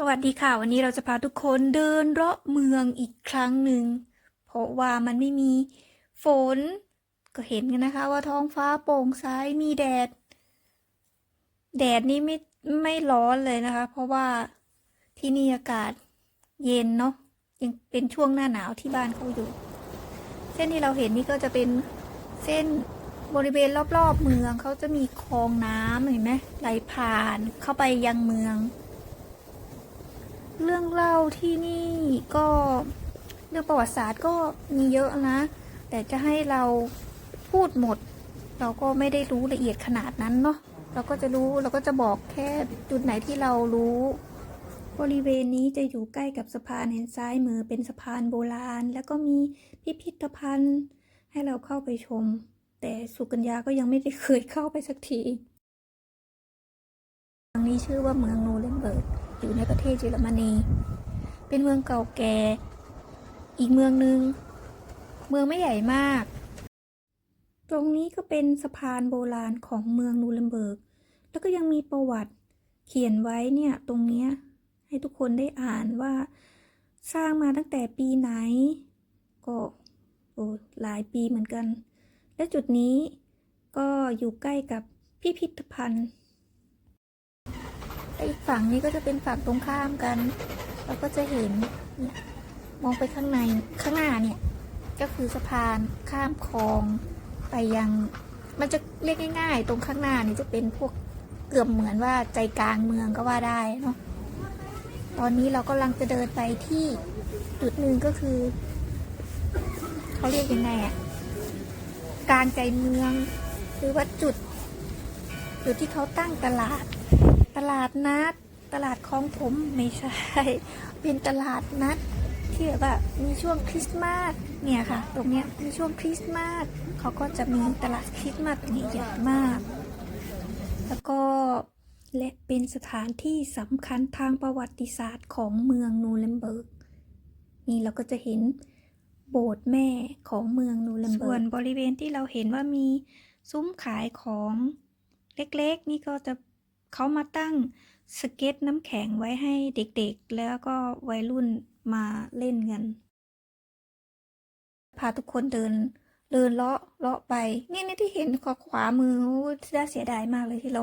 สวัสดีค่ะ วันนี้เราจะพาทุกคนเดินเลาะเมืองอีกครั้งหนึ่ง เพราะว่ามันไม่มีฝน ก็เห็นกันนะคะว่าท้องฟ้าโปร่งใสมีแดด แดดนี่ไม่ไม่ร้อนเลยนะคะ เพราะว่าที่นี่อากาศเย็นเนาะยังเป็นช่วงหน้าหนาวที่บ้านเขาอยู่ เส้นที่เราเห็นนี่ก็จะเป็นเส้นบริเวณรอบๆเมืองเขาจะมีคลองน้ำเห็นไหมไหลผ่านเข้าไปยังเมือง เรื่องเล่าที่นี่ก็เรื่องประวัติศาสตร์ก็มีเยอะนะ แต่จะให้เราพูดหมด เราก็ไม่ได้รู้ละเอียดขนาดนั้นเนาะเราก็จะรู้เราก็จะบอกแค่จุดไหนที่เรารู้ บริเวณนี้จะอยู่ใกล้กับสะพานเห็นซ้ายมือเป็นสะพานโบราณ แล้วก็มีพิพิธภัณฑ์ให้เราเข้าไปชม แต่สุกัญญาก็ยังไม่ได้เคยเข้าไปสักทีเมืองนี้ชื่อว่าเมืองโนเรมเบิร์ก อยู่ในประเทศเยอรมนี เป็นเมืองเก่าแก่ อีกเมืองหนึ่ง เมืองไม่ใหญ่มาก ตรงนี้ก็เป็นสะพานโบราณของเมืองนูเรมเบิร์ก แล้วก็ยังมีประวัติเขียนไว้เนี่ยตรงเนี้ยให้ทุกคนได้อ่านว่าสร้างมาตั้งแต่ปีไหน ก็โอ้หลายปีเหมือนกัน และจุดนี้ก็อยู่ใกล้กับพิพิธภัณฑ์ อีกฝั่งนี้ก็จะเป็นฝั่งตรงข้ามกัน เราก็จะเห็นมองไปข้างในข้างหน้าเนี่ย ก็คือสะพานข้ามคลองไปยังมันจะเรียกง่าย ๆ ตรงข้างหน้านี่จะเป็นพวกเกือบเหมือนว่าใจกลางเมืองก็ว่าได้เนาะตอนนี้เรากำลังจะเดินไปที่จุดหนึ่งก็คือเขาเรียกยังไงอะกลางใจเมือง หรือว่าจุดจุดที่เขาตั้งตลาด ลาดนัด ตลาดคลองผมไม่ใช่ เป็นตลาดนัดที่แบบว่ามีช่วงคริสต์มาสเนี่ยค่ะ ตรงเนี้ยมีช่วงคริสต์มาสเขาก็จะมีตลาดคริสต์มาสตรงนี้ใหญ่มาก แล้วก็และเป็นสถานที่สำคัญทางประวัติศาสตร์ของเมืองนูเรมเบิร์ก นี่เราก็จะเห็นโบสถ์แม่ของเมืองนูเรมเบิร์ก ส่วนบริเวณที่เราเห็นว่ามีซุ้มขายของเล็กๆ นี่ก็จะ เขามาตั้งสเก็ตน้ำแข็งไว้ให้เด็กๆ แล้วก็วัยรุ่นมาเล่นกัน พาทุกคนเดิน เดินเลาะเลาะไป นี่นี่ที่เห็นขวาขวามือโอ้น่าเสียดายมากเลยที่เรา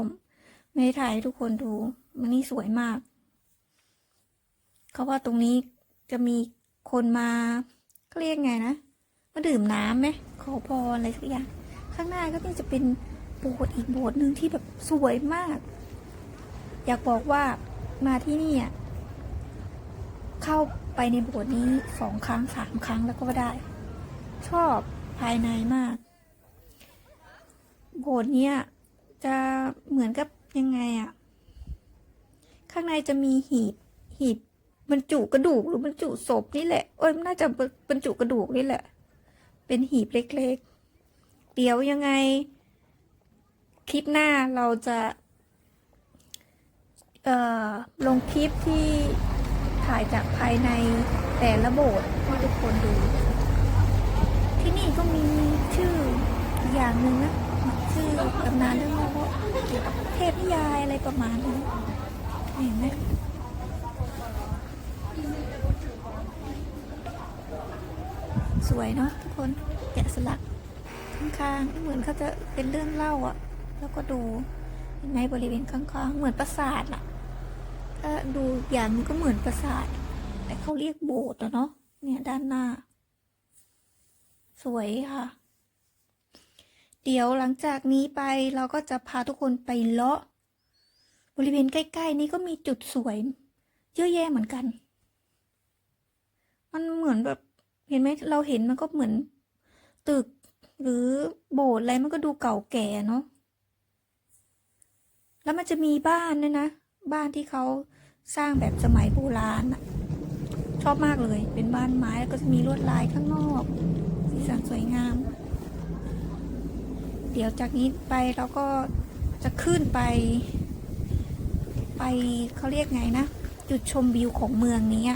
ไม่ได้ถ่ายทุกคนดู มันนี่สวยมาก เขาว่าตรงนี้จะมีคนมาเขาเรียกไงนะ มาดื่มน้ำไหมขอพรอะไรสักอย่าง ข้างหน้าก็นี่จะเป็นโบสถ์อีกโบสถ์หนึ่งที่แบบสวยมาก อยากบอกว่ามาที่นี่อะเข้าไปในโบสถ์นี้สองครั้งสามครั้งแล้วก็ได้ ชอบภายในมาก โบสถ์เนี้ยจะเหมือนกับยังไงอะข้างในจะมีหีบหีบบรรจุกระดูกหรือบรรจุศพนี่แหละเอ้ยน่าจะบรรจุกระดูกนี่แหละ เป็นหีบเล็กๆ เดี๋ยวยังไง คลิปหน้าเราจะ ลงคลิปที่ถ่ายจากภายในแต่ละโบสถ์ให้ทุกคนดู ที่นี่ก็มีชื่ออย่างหนึ่งนะชื่อตำนานเรื่องเล่าว่าเกี่ยวกับเทพนิยายอะไรประมาณนี้เห็นไหมสวยเนาะทุกคนแกะสลักข้างๆเหมือนเขาจะเป็นเรื่องเล่าอะแล้วก็ดูเห็นบริเวณข้างๆเหมือนปราสาทอะ ถ้าดูอย่างนี้ก็เหมือนปราสาทแต่เขาเรียกโบสถ์อะเนาะเนี่ยด้านหน้า สวยค่ะ เดี๋ยวหลังจากนี้ไปเราก็จะพาทุกคนไปเลาะ บริเวณใกล้ๆนี้ก็มีจุดสวย เยอะแยะเหมือนกัน มันเหมือนแบบ เห็นไหมเราเห็นมันก็เหมือน ตึกหรือโบสถ์อะไรมันก็ดูเก่าแก่เนาะแล้วมันจะมีบ้านด้วยนะ บ้านที่เขา สร้างแบบสมัยโบราณอะชอบมากเลย เป็นบ้านไม้แล้วก็จะมีลวดลายข้างนอก สีสันสวยงาม เดี๋ยวจากนี้ไปเราก็จะขึ้นไป ไปเขาเรียกไงนะ จุดชมวิวของเมืองนี้